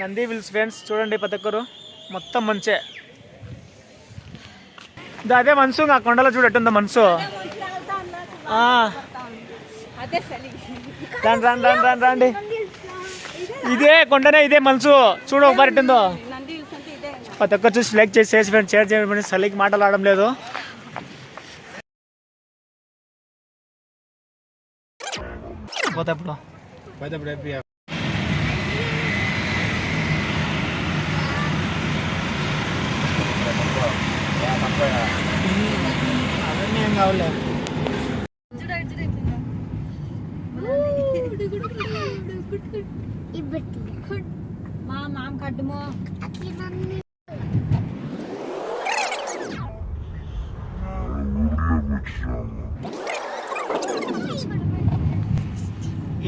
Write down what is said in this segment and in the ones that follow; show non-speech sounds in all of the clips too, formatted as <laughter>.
Nandi wills friends చూడండి ప్రతి ఒక్కరు మొత్తం మంచే. అదే మనసు ఆ కొండలో చూడట్టుందా మనసు. ఆ, అదే చలి. రండి రండి రండి రండి రండి. ఇదే కొండనే ఇదే మనసు. చూడు ఒక ఉందో నంది హిల్స్ అంటే ఇదే. ప్రతి ఒక్కరు చూసి లైక్ చేసి చేసి ఫ్రెండ్స్ షేర్ చేయండి. ఫ్రెండ్స్ చలికి మాటలు ఆడడం లేదు. పోతే ఇప్పుడు అవన్నీ ఏం కావాలి మా మామ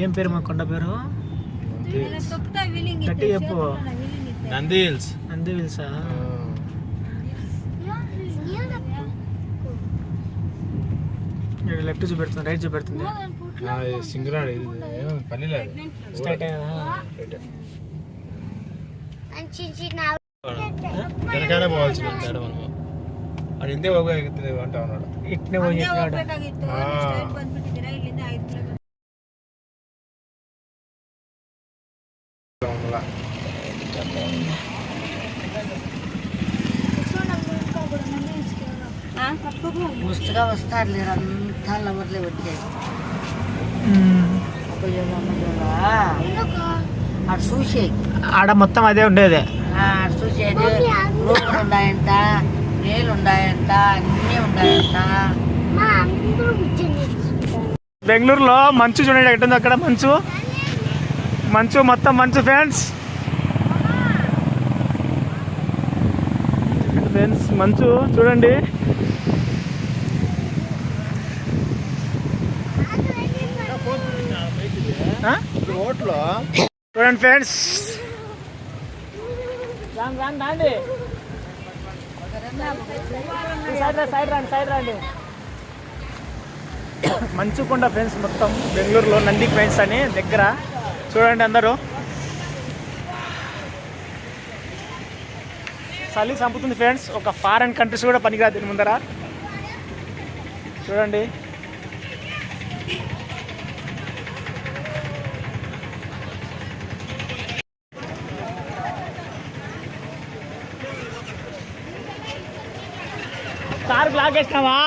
ఏం పేరు మా కొండ పేరు? తొక్కుతా వీలింగ్ గట్టి చెప్పు. నంది హిల్స్? లెఫ్ట్ చూపెడుతుంది. రైట్ చూపెడుతుంది సింగరాడు ఇది ఏమో పల్లిలేదు స్ట్రైట్ వెనకాలే మనం అది ఇంతే ఒక ఎగుతుంది అంటా ఉన్నాడు. ఇట్నే పోయి చెప్పినాడు మళ్ళా అటు చూసేది ఆడ మొత్తం అదే ఉండేది. అటు చూసేది రూములు ఉన్నాయంట నీళ్ళు ఉన్నాయంట అన్నీ ఉన్నాయంట. బెంగళూరులో మంచు చూడండి ఎట్టుంది అక్కడ మంచు. మంచు మొత్తం మంచు ఫ్రెండ్స్. ఫ్రెండ్స్ మంచు చూడండి ఆ? రోడ్లో చూడండి ఫ్రెండ్స్. రాండి రాండి రాండి. సైడ్ రా సైడ్ రండి సైడ్ రండి. మంచుకొండ ఫ్రెండ్స్ మొత్తం బెంగళూరులో నంది ఫ్రెండ్స్ అని దగ్గర. చూడండి అందరూ. చలి చంపుతుంది ఫ్రెండ్స్. ఒక ఫారెన్ కంట్రీస్ కూడా పనికిరాదు దీని ముందర. చూడండి. కారు లాగేసినావా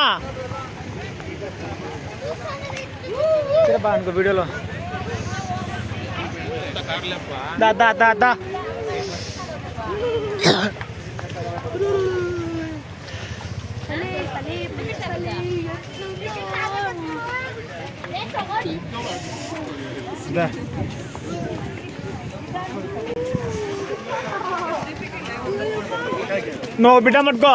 తిరపా అనుకో వీడియోలో దా దా దా దా దా నువ్వు బిడ్డ పట్టుకో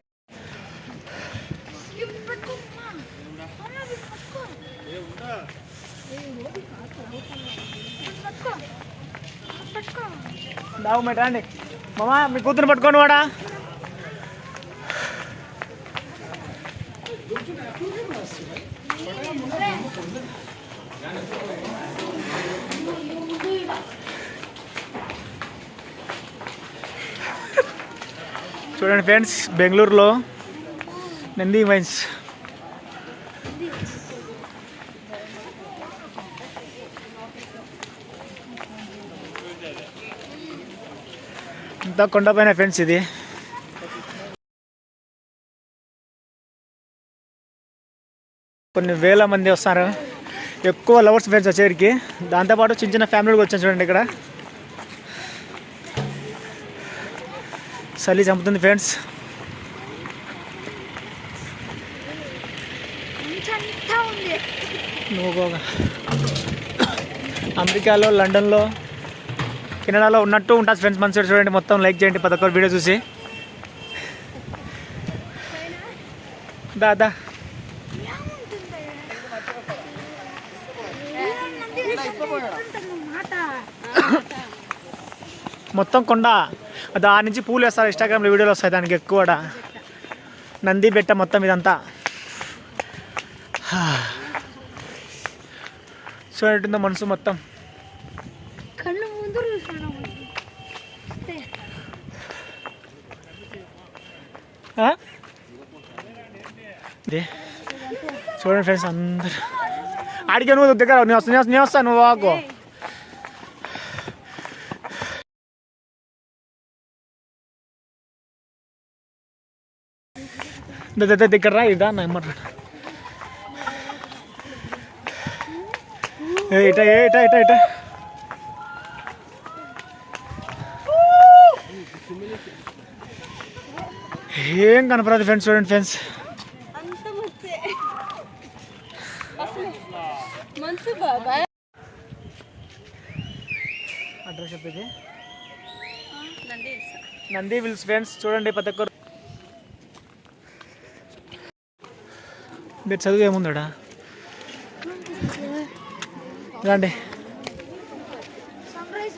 దావు మేట రండి మామా మీ కూతురు పట్టుకోండి వాడా. చూడండి ఫ్రెండ్స్ బెంగళూరులో నంది వైన్స్. ఇంత కొండపైన ఫ్రెండ్స్ ఇది. కొన్ని వేల మంది వస్తారు. ఎక్కువ లవర్స్ ఫ్రెండ్స్ వచ్చేటికి. దాంతోపాటు చిన్న చిన్న ఫ్యామిలీ కూడా వచ్చాను చూడండి ఇక్కడ. చలి చంపుతుంది ఫ్రెండ్స్ నువ్వు అమెరికాలో లండన్లో కెనడాలో ఉన్నట్టు ఉంటుంది ఫ్రెండ్స్. మంచిగా చూడండి. మొత్తం లైక్ చేయండి. ప్రతి ఒక్కరు వీడియో చూసి. దాదా మొత్తం కొండ. దాని నుంచి పూలు వేస్తారు. ఇన్స్టాగ్రామ్లో వీడియోలు వస్తాయి. దానికి ఎక్కువ నంది బెట్ట మొత్తం ఇదంతా. చూడంటుందో మనసు మొత్తం కళ్ళు ముందు చూసాను ఆ? ఇదే చూడండి ఫ్రెండ్స్ అందరు ఆడికే నువ్వు దగ్గర నేను వస్తా నేను వస్తా, నేను వస్తాను నువ్వు వాకు ద- ద- ద- దగ్గర రా ఇదా నా ఎమ్మట ఏ ఇట ఏ ఇట ఇట ఇట ఏం కనపడదు ఫ్రెండ్స్ చూడండి ఫ్రెండ్స్ అడ్రస్ చెప్పేది నంది నంది విల్స్ ఫ్రెండ్స్ చూడండి ప్రతి ఒక్కరు. మీరు చదువు ఏముందడా? రండి. సన్రైజ్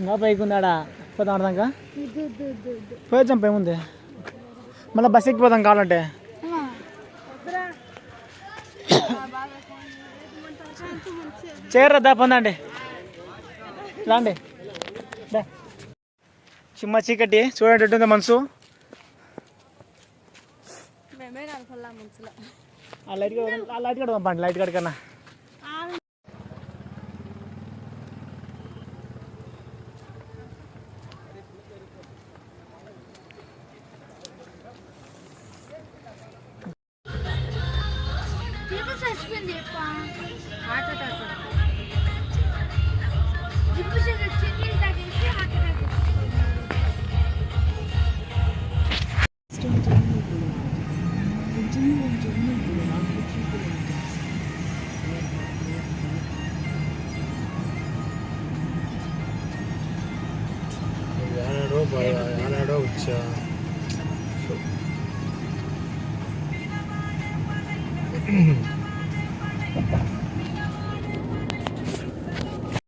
ఇంకా పైకి ఉందాడా పోదాం అర్థంకా పోయి చంప ఏముంది మళ్ళీ బస్ ఎక్కిపోదాం కావాలంటే. చేరద్దా పొందండి. రాండి. చిమ్మ చీకటి చూడండి ఎట్టుంది మనసు. ఆ లైట్ ఆ లైట్ కూడా పంపండి లైట్ కడ ఆనాడో ఆనాడో వచ్చా. సో. <clears throat>